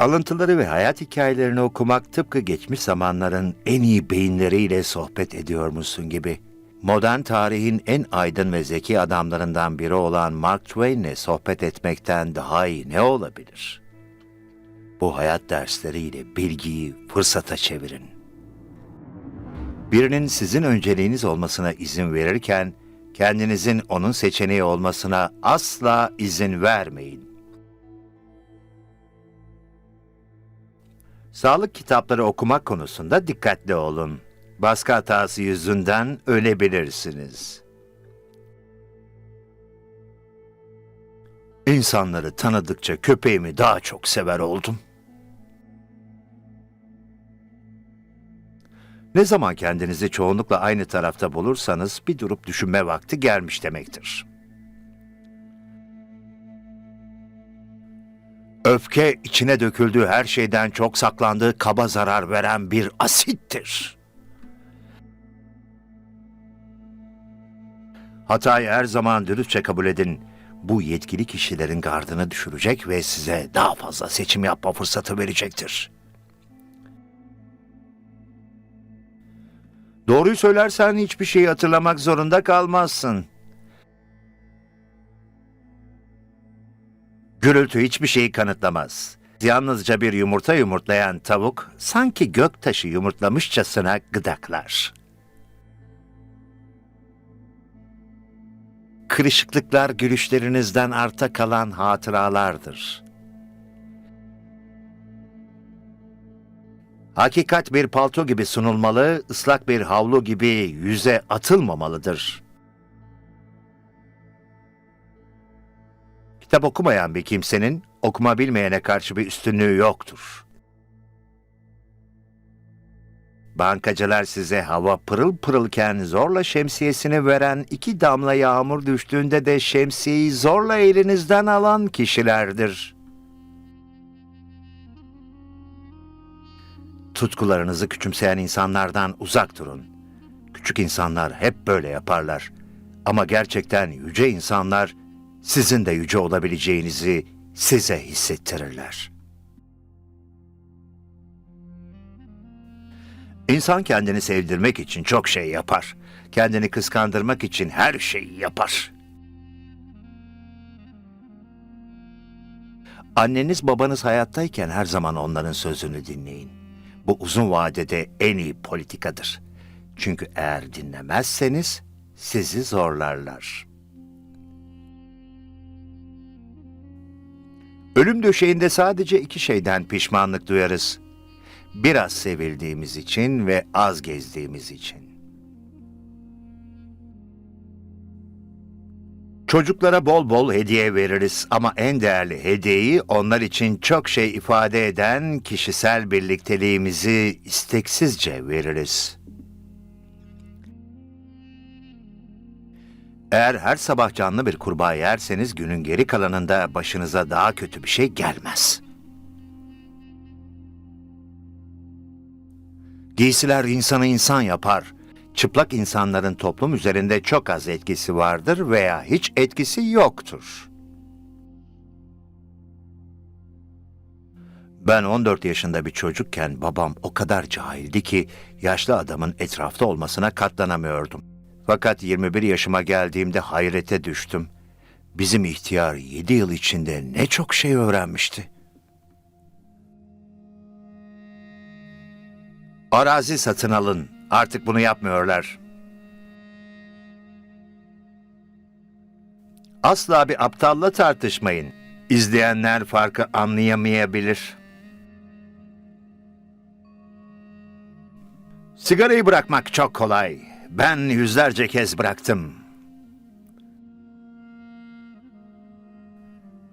Alıntıları ve hayat hikayelerini okumak tıpkı geçmiş zamanların en iyi beyinleriyle sohbet ediyormuşsun gibi. Modern tarihin en aydın ve zeki adamlarından biri olan Mark Twain'le sohbet etmekten daha iyi ne olabilir? Bu hayat dersleriyle bilgiyi fırsata çevirin. Birinin sizin önceliğiniz olmasına izin verirken, kendinizin onun seçeneği olmasına asla izin vermeyin. Sağlık kitapları okumak konusunda dikkatli olun. Baskı hatası yüzünden ölebilirsiniz. İnsanları tanıdıkça köpeğimi daha çok sever oldum. Ne zaman kendinizi çoğunlukla aynı tarafta bulursanız bir durup düşünme vakti gelmiş demektir. Öfke içine döküldüğü her şeyden çok saklandığı kaba zarar veren bir asittir. Hatayı her zaman dürüstçe kabul edin. Bu yetkili kişilerin gardını düşürecek ve size daha fazla seçim yapma fırsatı verecektir. Doğruyu söylersen hiçbir şeyi hatırlamak zorunda kalmazsın. Gürültü hiçbir şeyi kanıtlamaz. Yalnızca bir yumurta yumurtlayan tavuk sanki göktaşı yumurtlamışçasına gıdaklar. Kırışıklıklar gülüşlerinizden arta kalan hatıralardır. Hakikat bir palto gibi sunulmalı, ıslak bir havlu gibi yüze atılmamalıdır. Kitap okumayan bir kimsenin okuma bilmeyene karşı bir üstünlüğü yoktur. Bankacılar size hava pırıl pırılken zorla şemsiyesini veren iki damla yağmur düştüğünde de şemsiyeyi zorla elinizden alan kişilerdir. Tutkularınızı küçümseyen insanlardan uzak durun. Küçük insanlar hep böyle yaparlar. Ama gerçekten yüce insanlar sizin de yüce olabileceğinizi size hissettirirler. İnsan kendini sevdirmek için çok şey yapar. Kendini kıskandırmak için her şeyi yapar. Anneniz babanız hayattayken her zaman onların sözünü dinleyin. Bu uzun vadede en iyi politikadır. Çünkü eğer dinlemezseniz sizi zorlarlar. Ölüm döşeğinde sadece iki şeyden pişmanlık duyarız. Biraz sevildiğimiz için ve az gezdiğimiz için. Çocuklara bol bol hediye veririz ama en değerli hediyeyi onlar için çok şey ifade eden kişisel birlikteliğimizi isteksizce veririz. Eğer her sabah canlı bir kurbağa yerseniz günün geri kalanında başınıza daha kötü bir şey gelmez. Giysiler insanı insan yapar. Çıplak insanların toplum üzerinde çok az etkisi vardır veya hiç etkisi yoktur. Ben 14 yaşında bir çocukken babam o kadar cahildi ki yaşlı adamın etrafta olmasına katlanamıyordum. Fakat 21 yaşıma geldiğimde hayrete düştüm. Bizim ihtiyar 7 yıl içinde ne çok şey öğrenmişti. Arazi satın alın. Artık bunu yapmıyorlar. Asla bir aptalla tartışmayın. İzleyenler farkı anlayamayabilir. Sigarayı bırakmak çok kolay. Ben yüzlerce kez bıraktım.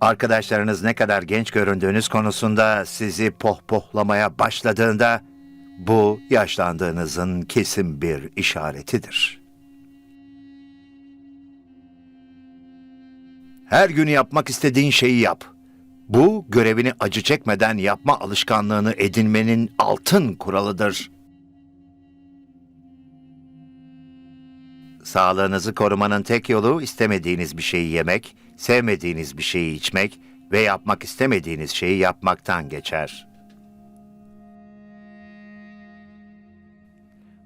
Arkadaşlarınız ne kadar genç göründüğünüz konusunda sizi pohpohlamaya başladığında bu yaşlandığınızın kesin bir işaretidir. Her gün yapmak istediğin şeyi yap. Bu görevini acı çekmeden yapma alışkanlığını edinmenin altın kuralıdır. Sağlığınızı korumanın tek yolu istemediğiniz bir şeyi yemek, sevmediğiniz bir şeyi içmek, ve yapmak istemediğiniz şeyi yapmaktan geçer.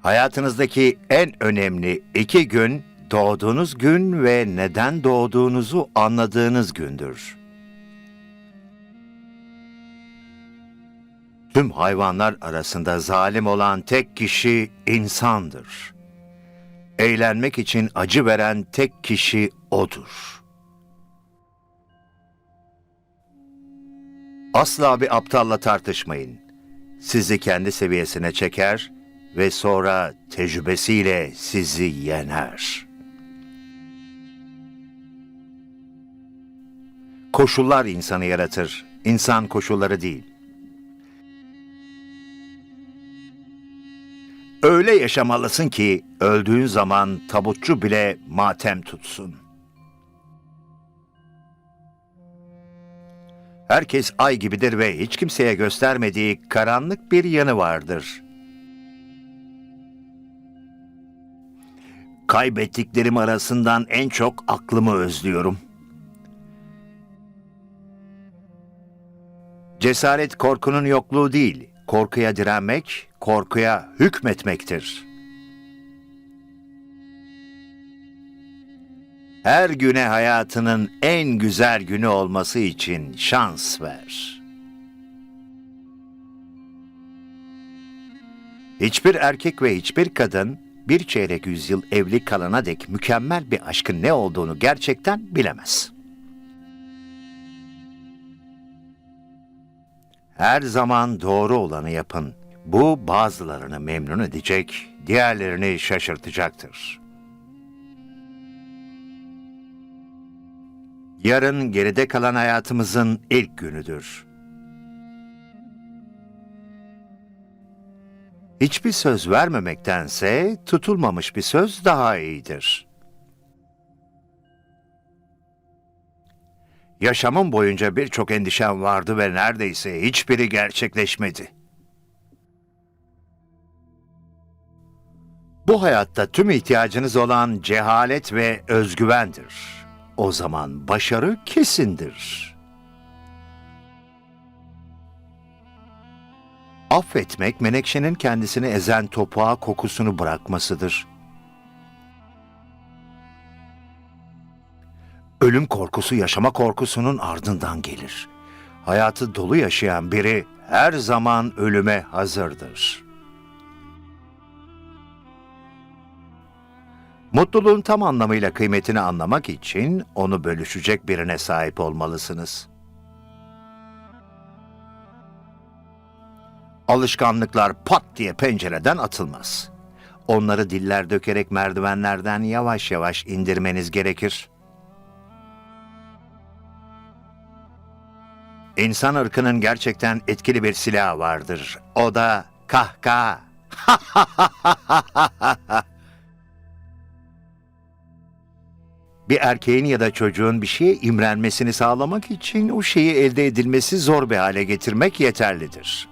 Hayatınızdaki en önemli iki gün doğduğunuz gün ve neden doğduğunuzu anladığınız gündür. Tüm hayvanlar arasında zalim olan tek kişi insandır. Eğlenmek için acı veren tek kişi odur. Asla bir aptalla tartışmayın. Sizi kendi seviyesine çeker ve sonra tecrübesiyle sizi yener. Koşullar insanı yaratır, insan koşulları değil. Öyle yaşamalısın ki öldüğün zaman tabutçu bile matem tutsun. Herkes ay gibidir ve hiç kimseye göstermediği karanlık bir yanı vardır. Kaybettiklerim arasından en çok aklımı özlüyorum. Cesaret korkunun yokluğu değil, korkuya direnmek, korkuya hükmetmektir. Her güne hayatının en güzel günü olması için şans ver. Hiçbir erkek ve hiçbir kadın bir çeyrek yüzyıl evli kalana dek mükemmel bir aşkın ne olduğunu gerçekten bilemez. Her zaman doğru olanı yapın. Bu bazılarını memnun edecek, diğerlerini şaşırtacaktır. Yarın geride kalan hayatımızın ilk günüdür. Hiçbir söz vermemektense tutulmamış bir söz daha iyidir. Yaşamım boyunca birçok endişem vardı ve neredeyse hiçbiri gerçekleşmedi. Bu hayatta tüm ihtiyacınız olan cehalet ve özgüvendir. O zaman başarı kesindir. Affetmek menekşenin kendisini ezen topuğa kokusunu bırakmasıdır. Ölüm korkusu yaşama korkusunun ardından gelir. Hayatı dolu yaşayan biri her zaman ölüme hazırdır. Mutluluğun tam anlamıyla kıymetini anlamak için onu bölüşecek birine sahip olmalısınız. Alışkanlıklar pat diye pencereden atılmaz. Onları diller dökerek merdivenlerden yavaş yavaş indirmeniz gerekir. İnsan ırkının gerçekten etkili bir silahı vardır. O da kahkaha. bir erkeğin ya da çocuğun bir şeye imrenmesini sağlamak için o şeyi elde edilmesi zor bir hale getirmek yeterlidir.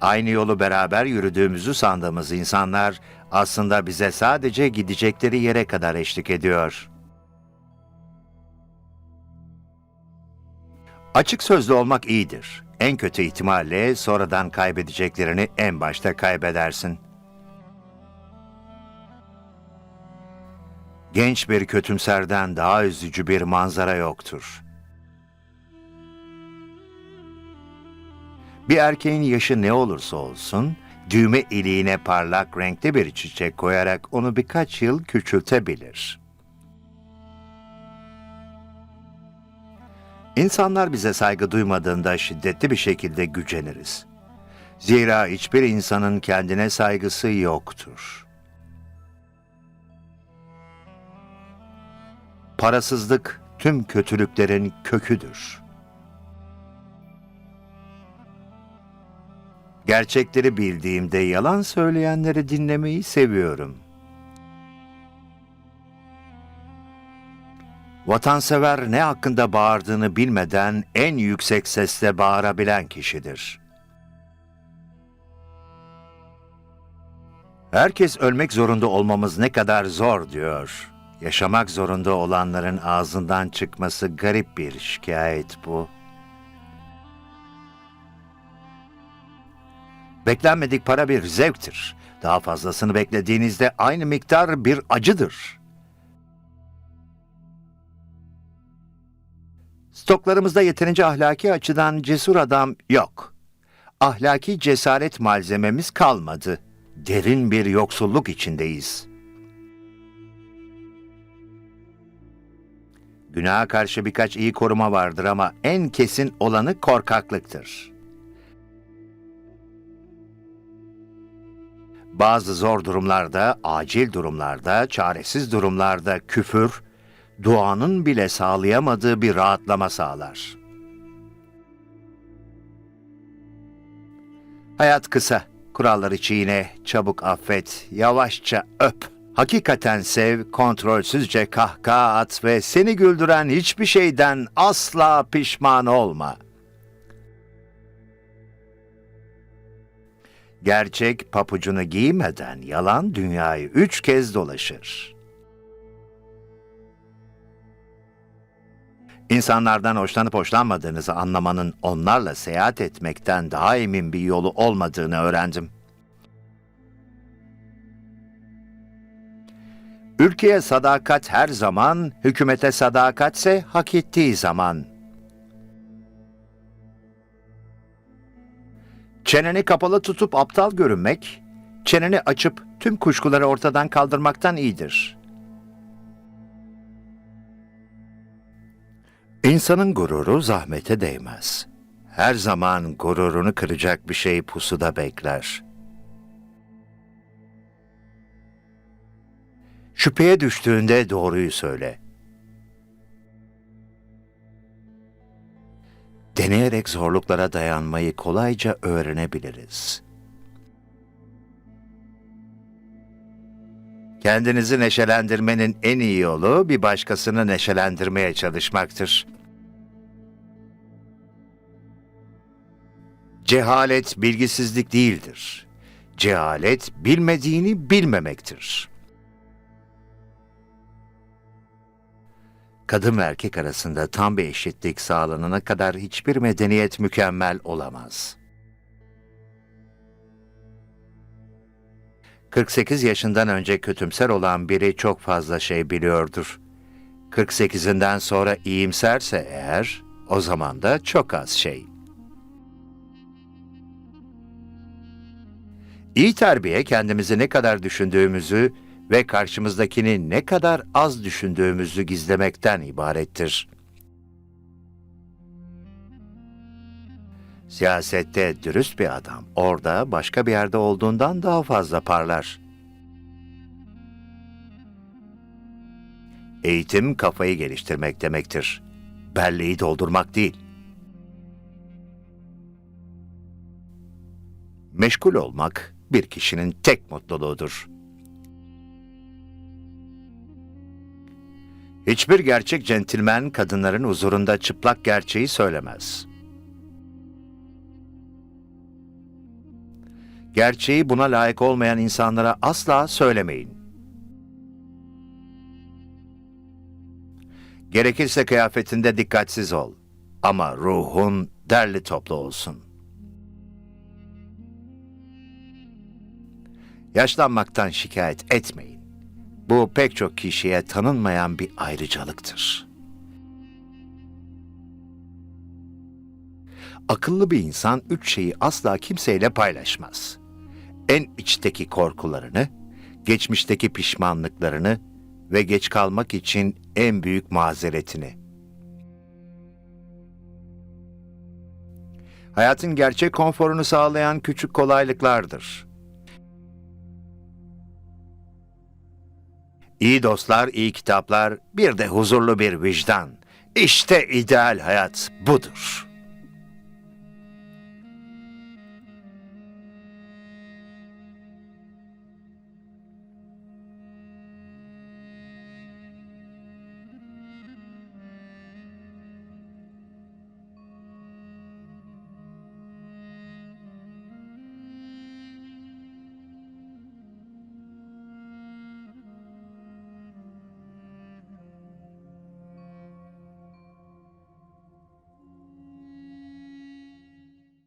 Aynı yolu beraber yürüdüğümüzü sandığımız insanlar aslında bize sadece gidecekleri yere kadar eşlik ediyor. Açık sözlü olmak iyidir. En kötü ihtimalle sonradan kaybedeceklerini en başta kaybedersin. Genç bir kötümserden daha üzücü bir manzara yoktur. Bir erkeğin yaşı ne olursa olsun, düğme iliğine parlak renkli bir çiçek koyarak onu birkaç yıl küçültebilir. İnsanlar bize saygı duymadığında şiddetli bir şekilde güceniriz. Zira hiçbir insanın kendine saygısı yoktur. Parasızlık tüm kötülüklerin köküdür. Gerçekleri bildiğimde yalan söyleyenleri dinlemeyi seviyorum. Vatansever ne hakkında bağırdığını bilmeden en yüksek sesle bağırabilen kişidir. Herkes ölmek zorunda olmamız ne kadar zor diyor. Yaşamak zorunda olanların ağzından çıkması garip bir şikayet bu. Beklenmedik para bir zevktir. Daha fazlasını beklediğinizde aynı miktar bir acıdır. Stoklarımızda yeterince ahlaki açıdan cesur adam yok. Ahlaki cesaret malzememiz kalmadı. Derin bir yoksulluk içindeyiz. Günaha karşı birkaç iyi koruma vardır ama en kesin olanı korkaklıktır. Bazı zor durumlarda, acil durumlarda, çaresiz durumlarda küfür, duanın bile sağlayamadığı bir rahatlama sağlar. Hayat kısa, kuralları çiğne, çabuk affet, yavaşça öp. Hakikaten sev, kontrolsüzce kahkaha at ve seni güldüren hiçbir şeyden asla pişman olma. Gerçek papucunu giymeden yalan dünyayı üç kez dolaşır. İnsanlardan hoşlanıp hoşlanmadığınızı anlamanın onlarla seyahat etmekten daha emin bir yolu olmadığını öğrendim. Ülkeye sadakat her zaman, hükümete sadakatse hak ettiği zaman. Çeneni kapalı tutup aptal görünmek, çeneni açıp tüm kuşkuları ortadan kaldırmaktan iyidir. İnsanın gururu zahmete değmez. Her zaman gururunu kıracak bir şey pusuda bekler. Şüpheye düştüğünde doğruyu söyle. Deneyerek zorluklara dayanmayı kolayca öğrenebiliriz. Kendinizi neşelendirmenin en iyi yolu bir başkasını neşelendirmeye çalışmaktır. Cehalet bilgisizlik değildir. Cehalet bilmediğini bilmemektir. Kadın ve erkek arasında tam bir eşitlik sağlanana kadar hiçbir medeniyet mükemmel olamaz. 48 yaşından önce kötümser olan biri çok fazla şey biliyordur. 48'inden sonra iyimserse eğer, o zaman da çok az şey. İyi terbiye kendimizi ne kadar düşündüğümüzü ve karşımızdakini ne kadar az düşündüğümüzü gizlemekten ibarettir. Siyasette dürüst bir adam orada başka bir yerde olduğundan daha fazla parlar. Eğitim kafayı geliştirmek demektir. Belleği doldurmak değil. Meşgul olmak bir kişinin tek mutluluğudur. Hiçbir gerçek centilmen kadınların huzurunda çıplak gerçeği söylemez. Gerçeği buna layık olmayan insanlara asla söylemeyin. Gerekirse kıyafetinde dikkatsiz ol ama ruhun derli toplu olsun. Yaşlanmaktan şikayet etmeyin. Bu pek çok kişiye tanınmayan bir ayrıcalıktır. Akıllı bir insan üç şeyi asla kimseyle paylaşmaz. En içteki korkularını, geçmişteki pişmanlıklarını ve geç kalmak için en büyük mazeretini. Hayatın gerçek konforunu sağlayan küçük kolaylıklardır. İyi dostlar, iyi kitaplar, bir de huzurlu bir vicdan. İşte ideal hayat budur.